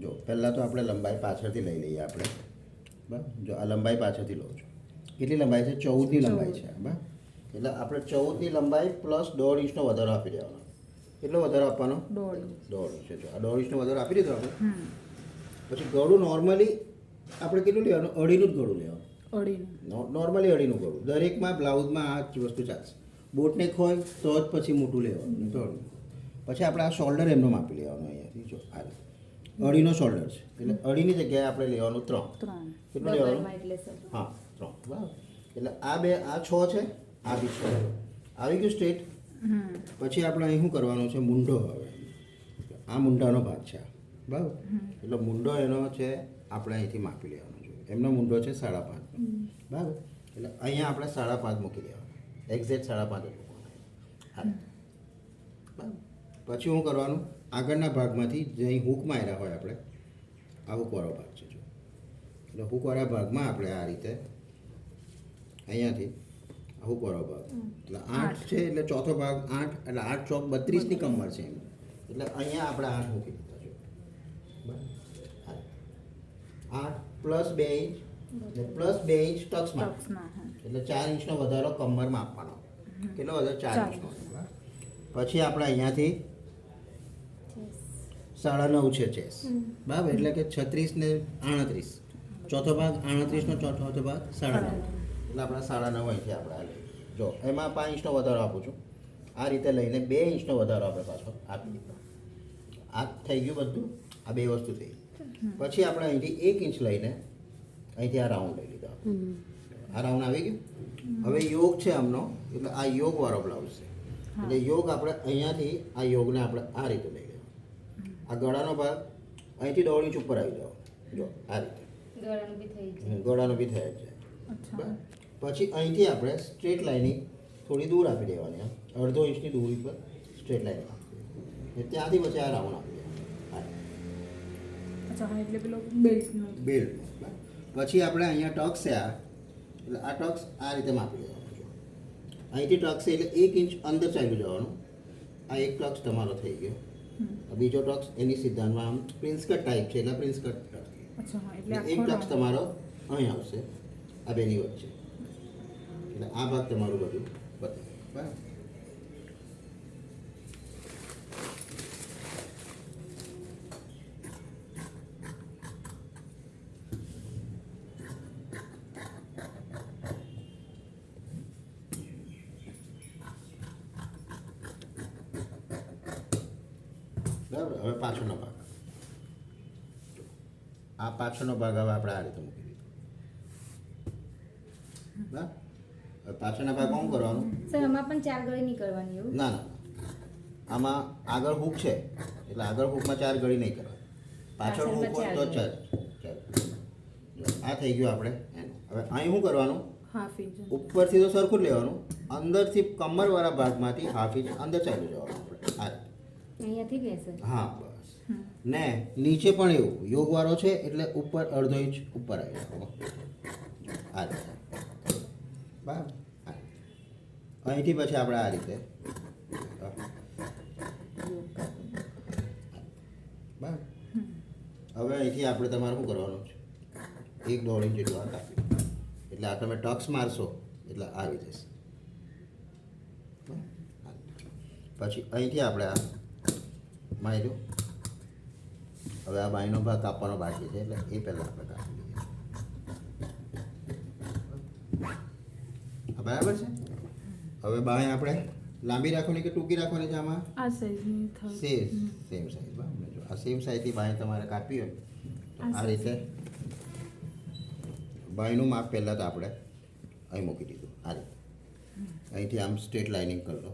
જો પહેલાં તો આપણે લંબાઈ પાછળથી લઈ લઈએ આપણે. બરાબર? જો આ લંબાઈ પાછળથી લઉં છું. કેટલી લંબાઈ છે? ચૌદની લંબાઈ છે. બરાબર? એટલે આપણે ચૌદની લંબાઈ પ્લસ દોઢ ઇંચનો વધારો આપી દેવાનો. કેટલો વધારો આપવાનો? દોઢ ઇંચ. છે જો આ દોઢ ઇંચનો વધારો આપી દીધો આપણે. પછી ગળું નોર્મલી આપણે કેટલું લેવાનું? અઢીનું જ ગળું લેવાનું. અઢીનું. નોર્મલી અઢીનું ગળું. દરેકમાં બ્લાઉઝમાં આ જ વસ્તુ ચાલશે. બોટને ખોય તો જ પછી મોટું લેવાનું. નહીં પછી આપણે આ શોલ્ડર એમનો માપી લેવાનો અહીંયાથી. જો આ રીતે. અઢીનો શોલ્ડર છે. એટલે અઢીની જગ્યાએ આપણે લેવાનું ત્રણ. કેટલું લેવાનું? હા ત્રણ. બરાબર. એટલે આ બે આ છ છે આ બી છ. આવી ગયું સ્ટેટ પછી આપણે અહીં શું કરવાનું છે? મુંડો હવે. આ મુંડાનો ભાગ છે બરાબર? એટલે મુંડો એનો છે આપણે અહીંથી માપી લેવાનો છે. એમનો મુંડો છે સાડા પાંચનો બરાબર? એટલે અહીંયા આપણે સાડા પાંચ મૂકી દેવાનું. એક્ઝેક્ટ સાડા પાંચ મૂકવાનું. હા. બરાબર. પછી શું કરવાનું? આગળના ભાગમાંથી જે અહીં હૂક માર્યા હોય આપણે આ હૂકવાળો ભાગ છે જો. એટલે હૂકવાળા ભાગમાં આપણે આ રીતે અહીંયાથી હૂકવાળો ભાગ. એટલે આઠ છે એટલે ચોથો ભાગ આઠ એટલે આઠ ચોક બત્રીસની કમર છે એમ. એટલે અહીંયા આપણે આઠ મૂકી દીધા છે. બરાબર. આઠ પ્લસ બે ઇંચ પ્લસ બે ઇંચ ટક્સમાં. એટલે ચાર ઇંચનો વધારો કમરમાં આપવાનો. કેટલો વધારો? ચાર ઇંચનો. પછી આપણે અહીંયાથી સાડા નવ છે ચેસ. બરાબર? એટલે કે છત્રીસ ને આણત્રીસ. ચોથો ભાગ આણત્રીસનો ચોથો ભાગ સાડા નવ. એટલે આપણા સાડા નવ અહીંથી આપણે જો એમાં પાંચ ઇંચનો વધારો આપું છું. આ રીતે લઈને બે ઇંચનો વધારો આપણે પાછો આપી દીધો. આ થઈ ગયું બધું. આ બે વસ્તુ થઈ પછી આપણે અહીંથી એક ઇંચ લઈને અહીંથી આ રાઉન્ડ લઈ લીધો. આ રાઉન્ડ આવી ગયું? હવે યોગ છે આમનો. એટલે આ યોગવાળો બ્લાઉઝ છે. એટલે યોગ આપણે અહીંયાથી આ યોગને આપણે આ રીતે લઈ લેવાનો આ ગળાનો ભાગ અહીંથી દોઢ ઇંચ ઉપર આવી જાવ જો આ રીતે. ગળાનું બી થઈ જાય? પછી અહીંથી આપણે સ્ટ્રેટ લાઇનિંગ થોડી દૂર આપી દેવાની આમ. અડધો ઇંચની દૂરી પર સ્ટ્રેટ લાઇન આપી ત્યાંથી પછી આ રાઉન્ડ આપી દેવાનો. બેલ્ટ પછી આપણે અહીંયા ટક્સ છે આ. એટલે આ ટક્સ આ રીતે માપી દેવાનો અહીંથી ટક્સ છે એટલે એક ઇંચ અંદર ચાલ્યું જવાનું. આ એક ટક્સ તમારો થઈ ગયો. બીજો ટક્સ એની સિદ્ધાંતમાં આમ પ્રિન્સ કટ ટાઈપ છે એટલે પ્રિન્સ કટ ટક્સ એક ટક્સ તમારો અહીં આવશે આ બેની વચ્ચે. એટલે આ ભાગ તમારું બધું બતાવે. બરાબર બરાબર? હવે પાછળનો ભાગ. આ પાછળનો ભાગ હવે આપણે આ રીતે મૂકી દીધો બરાબર? હવે પાછળના ભાગ શું કરવાનું? સર આમાં પણ ચાર ગળી નહીં કરવાની એવું? ના ના. આમાં આગળ હૂક છે. એટલે આગળ હૂકમાં ચાર ગળી નહીં કરવાની. પાછળ હૂક હોય તો ચાર આ થઈ ગયું આપણે. હવે અહીં શું કરવાનું? ઉપરથી તો સરખું જ લેવાનું. અંદરથી કમરવાળા ભાગમાંથી હાફ ઇંચ અંદર ચાલ્યું જવાનું આપણે. આ. અહીંયાથી બેસે. હા બસ. ને નીચે પણ એવું યોગવાળો છે એટલે ઉપર અડધો ઇંચ ઉપર આવી જવાનો આ રીતે બરાબર અહીંથી પછી આપણે આ રીતે. બરાબર. હવે અહીંથી આપણે તમારે શું કરવાનું છે? એક દોઢ ઇંચ જેટલું આ કાપી એટલે આ તમે ટક્સ મારશો એટલે આવી જશે. પછી અહીંથી આપણે આ માર્યું. હવે આ બાયનો ભાગ કાપવાનો બાકી છે એટલે એ પહેલાં આપણે કાપી લઈએ. બરાબર છે? હવે બાય આપણે લાંબી રાખવાની કે ટૂંકી રાખવાની છે આમાં? આ સાઈઝની સેમ સેમ સાઈઝ બરાબર. જો આ સેમ સાઈઝની બાય તમારે કાપી હોય. તો આ રીતે બાયનું માપ પહેલાં તો આપણે અહીં મૂકી દીધું. આ રીતે. અહીંથી આમ સ્ટ્રેટ લાઇનિંગ કરી લો